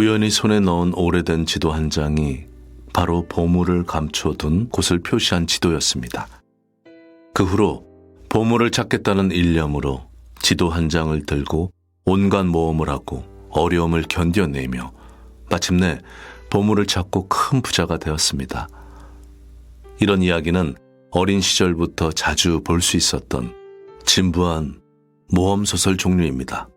우연히 손에 넣은 오래된 지도 한 장이 바로 보물을 감춰둔 곳을 표시한 지도였습니다. 그 후로 보물을 찾겠다는 일념으로 지도 한 장을 들고 온갖 모험을 하고 어려움을 견뎌내며 마침내 보물을 찾고 큰 부자가 되었습니다. 이런 이야기는 어린 시절부터 자주 볼 수 있었던 진부한 모험소설 종류입니다.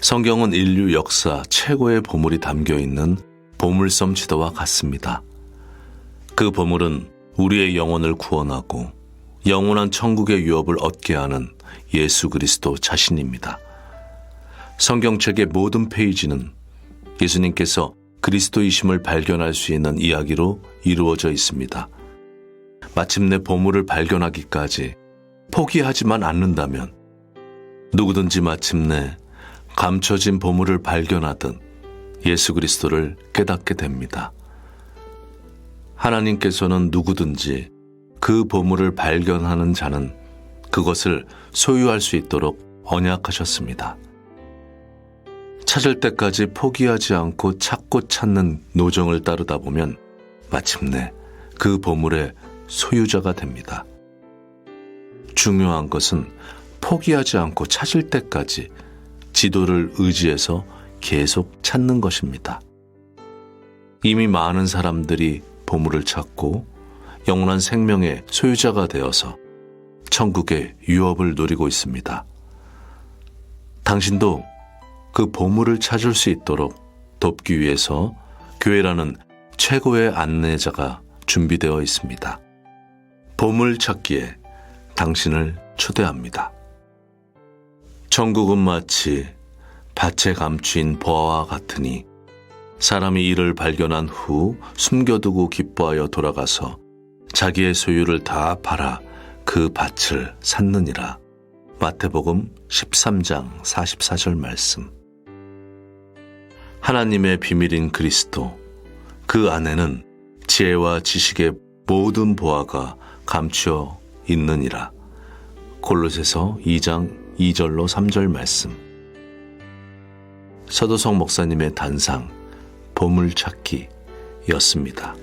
성경은 인류 역사 최고의 보물이 담겨 있는 보물섬 지도와 같습니다. 그 보물은 우리의 영혼을 구원하고 영원한 천국의 유업을 얻게 하는 예수 그리스도 자신입니다. 성경책의 모든 페이지는 예수님께서 그리스도이심을 발견할 수 있는 이야기로 이루어져 있습니다. 마침내 보물을 발견하기까지 포기하지만 않는다면 누구든지 마침내 감춰진 보물을 발견하듯 예수 그리스도를 깨닫게 됩니다. 하나님께서는 누구든지 그 보물을 발견하는 자는 그것을 소유할 수 있도록 언약하셨습니다. 찾을 때까지 포기하지 않고 찾고 찾는 노정을 따르다 보면 마침내 그 보물의 소유자가 됩니다. 중요한 것은 포기하지 않고 찾을 때까지 지도를 의지해서 계속 찾는 것입니다. 이미 많은 사람들이 보물을 찾고 영원한 생명의 소유자가 되어서 천국의 유업을 누리고 있습니다. 당신도 그 보물을 찾을 수 있도록 돕기 위해서 교회라는 최고의 안내자가 준비되어 있습니다. 보물 찾기에 당신을 초대합니다. 천국은 마치 밭에 감추인 보아와 같으니 사람이 이를 발견한 후 숨겨두고 기뻐하여 돌아가서 자기의 소유를 다 팔아 그 밭을 샀느니라. 마태복음 13장 44절 말씀. 하나님의 비밀인 그리스도, 그 안에는 지혜와 지식의 모든 보화가 감추어 있느니라. 골로새서 2장 2절로 3절 말씀. 서도성 목사님의 단상 보물찾기였습니다.